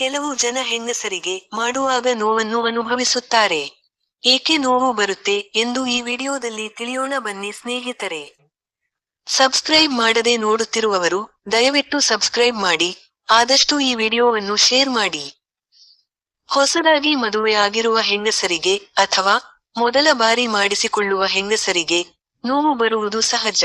ಕೆಲವು ಜನ ಹೆಂಗಸರಿಗೆ ಮಾಡುವಾಗ ನೋವನ್ನು ಅನುಭವಿಸುತ್ತಾರೆ. ಏಕೆ ನೋವು ಬರುತ್ತೆ ಎಂದು ಈ ವಿಡಿಯೋದಲ್ಲಿ ತಿಳಿಯೋಣ ಬನ್ನಿ ಸ್ನೇಹಿತರೆ. ಸಬ್ಸ್ಕ್ರೈಬ್ ಮಾಡದೆ ನೋಡುತ್ತಿರುವವರು ದಯವಿಟ್ಟು ಸಬ್ಸ್ಕ್ರೈಬ್ ಮಾಡಿ, ಆದಷ್ಟು ಈ ವಿಡಿಯೋವನ್ನು ಶೇರ್ ಮಾಡಿ. ಹೊಸದಾಗಿ ಮದುವೆಯಾಗಿರುವ ಹೆಂಗಸರಿಗೆ ಅಥವಾ ಮೊದಲ ಬಾರಿ ಮಾಡಿಸಿಕೊಳ್ಳುವ ಹೆಂಗಸರಿಗೆ ನೋವು ಬರುವುದು ಸಹಜ.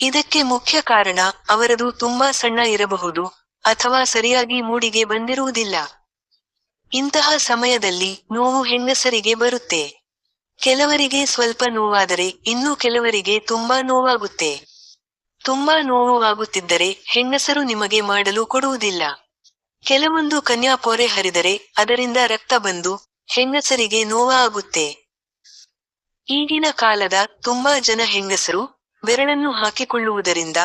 ಇದಕ್ಕೆ ಮುಖ್ಯ ಕಾರಣ ಅವರದು ತುಂಬಾ ಸಣ್ಣ ಇರಬಹುದು ಅಥವಾ ಸರಿಯಾಗಿ ಮೂಡಿಗೆ ಬಂದಿರುವುದಿಲ್ಲ. ಇಂತಹ ಸಮಯದಲ್ಲಿ ನೋವು ಹೆಂಗಸರಿಗೆ ಬರುತ್ತೆ? ಕೆಲವರಿಗೆ ಸ್ವಲ್ಪ ನೋವಾದರೆ ಇನ್ನು ಕೆಲವರಿಗೆ ತುಂಬಾ ನೋವಾಗುತ್ತೆ. ತುಂಬಾ ನೋವು ಆಗುತ್ತಿದ್ದರೆ ಹೆಂಗಸರು ನಿಮಗೆ ಮಾಡಲು ಕೊಡುವುದಿಲ್ಲ. ಕೆಲವೊಂದು ಕನ್ಯಾ ಪೊರೆ ಹರಿದರೆ ಅದರಿಂದ ರಕ್ತ ಬಂದು ಹೆಂಗಸರಿಗೆ ನೋವಾಗುತ್ತೆ. ಈಗಿನ ಕಾಲದ ತುಂಬಾ ಜನ ಹೆಂಗಸರು ಬೆರಳನ್ನು ಹಾಕಿಕೊಳ್ಳುವುದರಿಂದ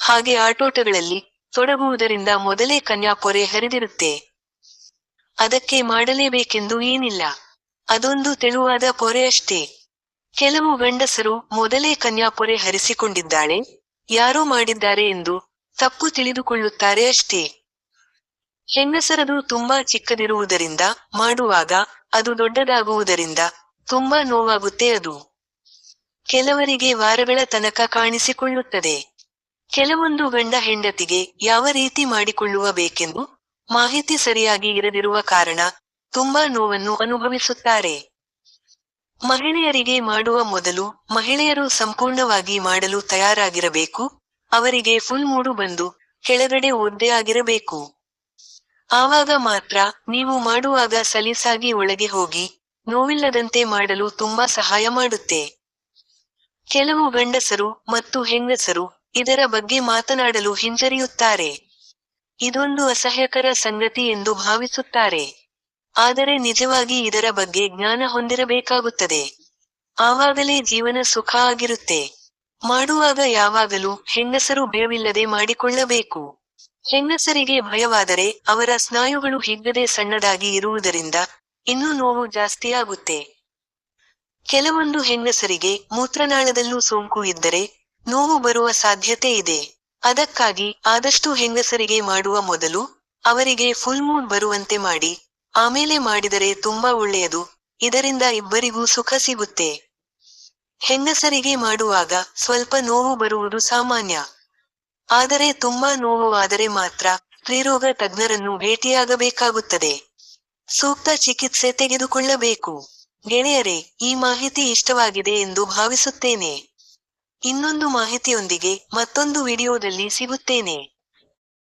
ಹಾಗೆ ಆಟೋಟಗಳಲ್ಲಿ ತೊಡಗುವುದರಿಂದ ಮೊದಲೇ ಕನ್ಯಾ ಪೊರೆ ಹರಿದಿರುತ್ತೆ. ಅದಕ್ಕೆ ಮಾಡಲೇಬೇಕೆಂದು ಏನಿಲ್ಲ. ಅದೊಂದು ತೆಳುವಾದ ಪೊರೆ ಅಷ್ಟೇ ಕೆಲವು ಗಂಡಸರು ಮೊದಲೇ ಕನ್ಯಾಪೊರೆ ಹರಿಸಿಕೊಂಡಿದ್ದಾಳೆ. ಯಾರೋ ಮಾಡಿದ್ದಾರೆ ಎಂದು ತಪ್ಪು ತಿಳಿದುಕೊಳ್ಳುತ್ತಾರೆ ಅಷ್ಟೇ. ಹೆಂಗಸರದು ತುಂಬಾ ಚಿಕ್ಕದಿರುವುದರಿಂದ ಮಾಡುವಾಗ ಅದು ದೊಡ್ಡದಾಗುವುದರಿಂದ ತುಂಬಾ ನೋವಾಗುತ್ತೆ ಅದು. ಕೆಲವರಿಗೆ ವಾರಗಳ ತನಕ ಕಾಣಿಸಿಕೊಳ್ಳುತ್ತದೆ. ಕೆಲವೊಂದು ಗಂಡ ಹೆಂಡತಿಗೆ ಯಾವ ರೀತಿ ಮಾಡಿಕೊಳ್ಳುವ ಬೇಕೆಂದು ಮಾಹಿತಿ ಸರಿಯಾಗಿ ಇರದಿರುವ ಕಾರಣ ತುಂಬಾ ನೋವನ್ನು ಅನುಭವಿಸುತ್ತಾರೆ. ಮಹಿಳೆಯರಿಗೆ ಮಾಡುವ ಮೊದಲು ಮಹಿಳೆಯರು ಸಂಪೂರ್ಣವಾಗಿ ಮಾಡಲು ತಯಾರಾಗಿರಬೇಕು, ಅವರಿಗೆ ಫುಲ್ ಮೂಡು ಬಂದು ಕೆಳಗಡೆ ಒದ್ದೆ ಆಗಿರಬೇಕು. ಆವಾಗ ಮಾತ್ರ ನೀವು ಮಾಡುವಾಗ ಸಲೀಸಾಗಿ ಒಳಗೆ ಹೋಗಿ ನೋವಿಲ್ಲದಂತೆ ಮಾಡಲು ತುಂಬಾ ಸಹಾಯ ಮಾಡುತ್ತೆ. ಕೆಲವು ಗಂಡಸರು ಮತ್ತು ಹೆಂಗಸರು ಇದರ ಬಗ್ಗೆ ಮಾತನಾಡಲು ಹಿಂಜರಿಯುತ್ತಾರೆ. ಇದೊಂದು ಅಸಹ್ಯಕರ ಸಂಗತಿ ಎಂದು ಭಾವಿಸುತ್ತಾರೆ. ಆದರೆ ನಿಜವಾಗಿ ಇದರ ಬಗ್ಗೆ ಜ್ಞಾನ ಹೊಂದಿರಬೇಕಾಗುತ್ತದೆ. ಆವಾಗಲೇ ಜೀವನ ಸುಖ ಆಗಿರುತ್ತೆ. ಮಾಡುವಾಗ ಯಾವಾಗಲೂ ಹೆಂಗಸರು ಭಯವಿಲ್ಲದೆ ಮಾಡಿಕೊಳ್ಳಬೇಕು. ಹೆಂಗಸರಿಗೆ ಭಯವಾದರೆ ಅವರ ಸ್ನಾಯುಗಳು ಹಿಗ್ಗದೆ ಸಣ್ಣದಾಗಿ ಇರುವುದರಿಂದ ಇನ್ನೂ ನೋವು ಜಾಸ್ತಿಯಾಗುತ್ತೆ. ಕೆಲವೊಂದು ಹೆಂಗಸರಿಗೆ ಮೂತ್ರನಾಳದಲ್ಲೂ ಸೋಂಕು ಇದ್ದರೆ ನೋವು ಬರುವ ಸಾಧ್ಯತೆ ಇದೆ. ಅದಕ್ಕಾಗಿ ಆದಷ್ಟು ಹೆಂಗಸರಿಗೆ ಮಾಡುವ ಮೊದಲು ಅವರಿಗೆ ಫುಲ್ ಮೂನ್ ಬರುವಂತೆ ಮಾಡಿ. ಆಮೇಲೆ ಮಾಡಿದರೆ ತುಂಬಾ ಒಳ್ಳೆಯದು. ಇದರಿಂದ ಇಬ್ಬರಿಗೂ ಸುಖ ಸಿಗುತ್ತೆ. ಹೆಂಗಸರಿಗೆ ಮಾಡುವಾಗ ಸ್ವಲ್ಪ ನೋವು ಬರುವುದು ಸಾಮಾನ್ಯ. ಆದರೆ ತುಂಬಾ ನೋವು ಆದರೆ ಮಾತ್ರ ಸ್ತ್ರೀರೋಗ ತಜ್ಞರನ್ನು ಭೇಟಿಯಾಗಬೇಕಾಗುತ್ತದೆ. ಸೂಕ್ತ ಚಿಕಿತ್ಸೆ ತೆಗೆದುಕೊಳ್ಳಬೇಕು. ಗೆಳೆಯರೇ, ಈ ಮಾಹಿತಿ ಇಷ್ಟವಾಗಿದೆ ಎಂದು ಭಾವಿಸುತ್ತೇನೆ. ಇನ್ನೊಂದು ಮಾಹಿತಿಯೊಂದಿಗೆ ಮತ್ತೊಂದು ವಿಡಿಯೋದಲ್ಲಿ ಸಿಗುತ್ತೇನೆ.